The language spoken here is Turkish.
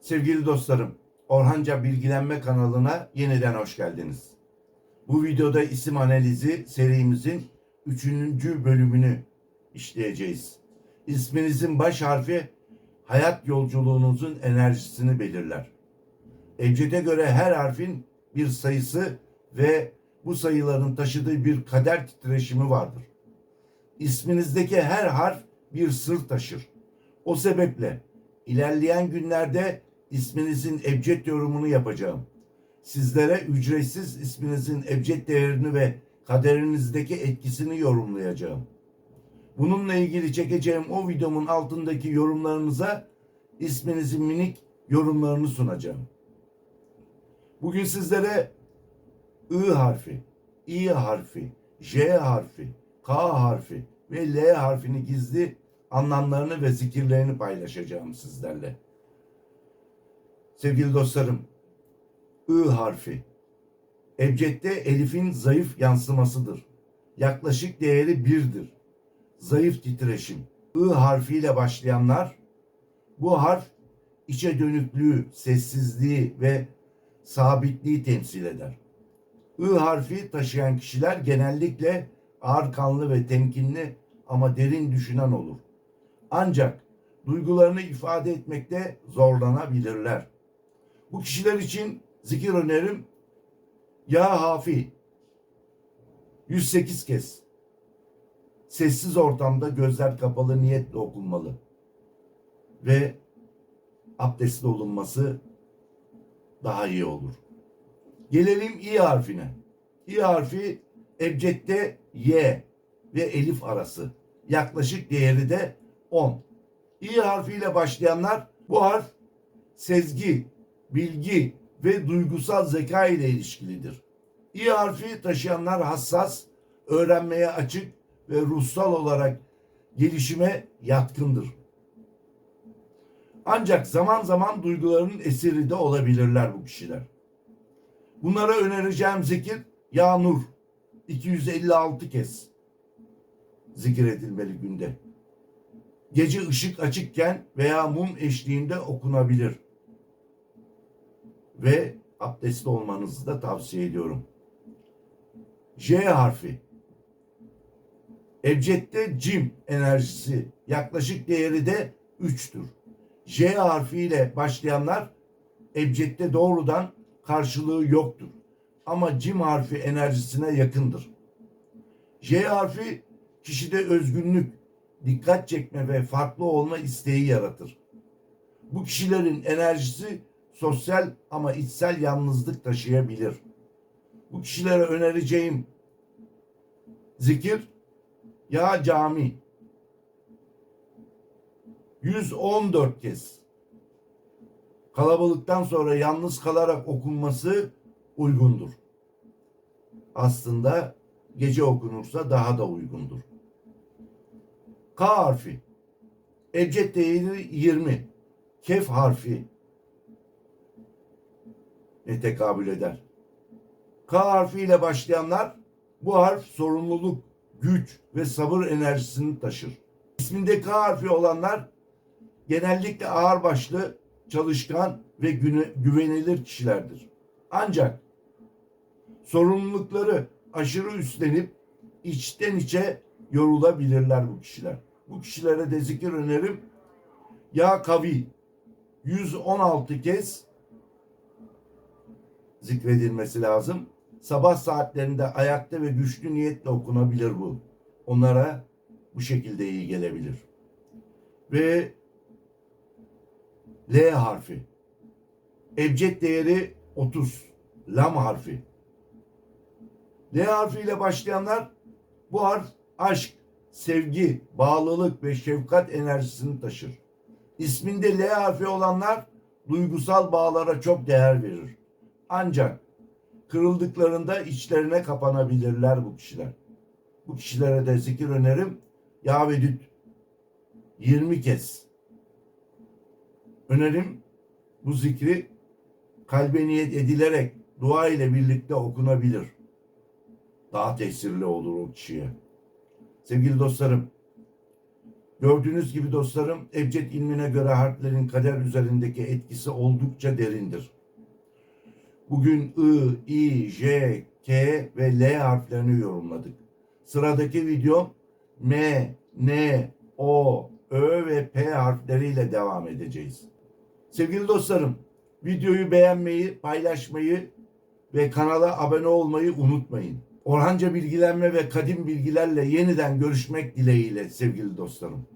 Sevgili dostlarım, Orhanca Bilgilenme kanalına yeniden hoş geldiniz. Bu videoda isim analizi serimizin üçüncü bölümünü işleyeceğiz. İsminizin baş harfi hayat yolculuğunuzun enerjisini belirler. Ebced'e göre her harfin bir sayısı ve bu sayıların taşıdığı bir kader titreşimi vardır. İsminizdeki her harf bir sır taşır. O sebeple ilerleyen günlerde isminizin ebced yorumunu yapacağım. Sizlere ücretsiz isminizin ebced değerini ve kaderinizdeki etkisini yorumlayacağım. Bununla ilgili çekeceğim o videomun altındaki yorumlarınıza isminizin minik yorumlarını sunacağım. Bugün sizlere I harfi, İ harfi, J harfi, K harfi ve L harfini gizli anlamlarını ve zikirlerini paylaşacağım sizlerle. Sevgili dostlarım, I harfi. Ebced'de elifin zayıf yansımasıdır. Yaklaşık değeri birdir. Zayıf titreşim. I harfiyle başlayanlar, bu harf içe dönüklüğü, sessizliği ve sabitliği temsil eder. I harfi taşıyan kişiler genellikle ağır kanlı ve temkinli ama derin düşünen olur. Ancak duygularını ifade etmekte zorlanabilirler. Bu kişiler için zikir önerim Ya Hafi 108 kez sessiz ortamda gözler kapalı niyetle okunmalı ve abdestli olunması daha iyi olur. Gelelim İ harfine. İ harfi ebcedde Y ve Elif arası. Yaklaşık değeri de 10. İ harfiyle başlayanlar bu harf sezgi, bilgi ve duygusal zeka ile ilişkilidir. İ harfi taşıyanlar hassas, öğrenmeye açık ve ruhsal olarak gelişime yatkındır. Ancak zaman zaman duygularının esiri de olabilirler bu kişiler. Bunlara önereceğim zikir Ya Nur 256 kez zikir edilmeli günde. Gece ışık açıkken veya mum eşliğinde okunabilir. Ve abdestli olmanızı da tavsiye ediyorum. J harfi. Ebced'de cim enerjisi yaklaşık değeri de 3'tür. J harfiyle başlayanlar ebcedde doğrudan karşılığı yoktur. Ama cim harfi enerjisine yakındır. J harfi kişide özgünlük, dikkat çekme ve farklı olma isteği yaratır. Bu kişilerin enerjisi sosyal ama içsel yalnızlık taşıyabilir. Bu kişilere önereceğim zikir ya cami 114 kez kalabalıktan sonra yalnız kalarak okunması uygundur. Aslında gece okunursa daha da uygundur. K harfi. Ebced değeri 20. Kef harfi ne tekabül eder. K harfiyle başlayanlar bu harf sorumluluk, güç ve sabır enerjisini taşır. İsminde K harfi olanlar genellikle ağırbaşlı, çalışkan ve güvenilir kişilerdir. Ancak sorumlulukları aşırı üstlenip içten içe yorulabilirler bu kişiler. Bu kişilere de zikir önerim. Ya kavi 116 kez zikredilmesi lazım. Sabah saatlerinde ayakta ve güçlü niyetle okunabilir bu. Onlara bu şekilde iyi gelebilir. Ve L harfi. Ebced değeri 30. Lam harfi. L harfiyle başlayanlar bu harf aşk, sevgi, bağlılık ve şefkat enerjisini taşır. İsminde L harfi olanlar duygusal bağlara çok değer verir. Ancak kırıldıklarında içlerine kapanabilirler bu kişiler. Bu kişilere de zikir önerim. Ya Vedüt 20 kez. Önerim bu zikri kalbe niyet edilerek dua ile birlikte okunabilir. Daha tesirli olur o kişiye. Sevgili dostlarım, Gördüğünüz gibi dostlarım ebced ilmine göre harflerin kader üzerindeki etkisi oldukça derindir. Bugün I, I, J, K ve L harflerini yorumladık. Sıradaki video M, N, O, Ö ve P harfleriyle devam edeceğiz. Sevgili dostlarım, videoyu beğenmeyi, paylaşmayı ve kanala abone olmayı unutmayın. Orhanca bilgilenme ve kadim bilgilerle yeniden görüşmek dileğiyle sevgili dostlarım.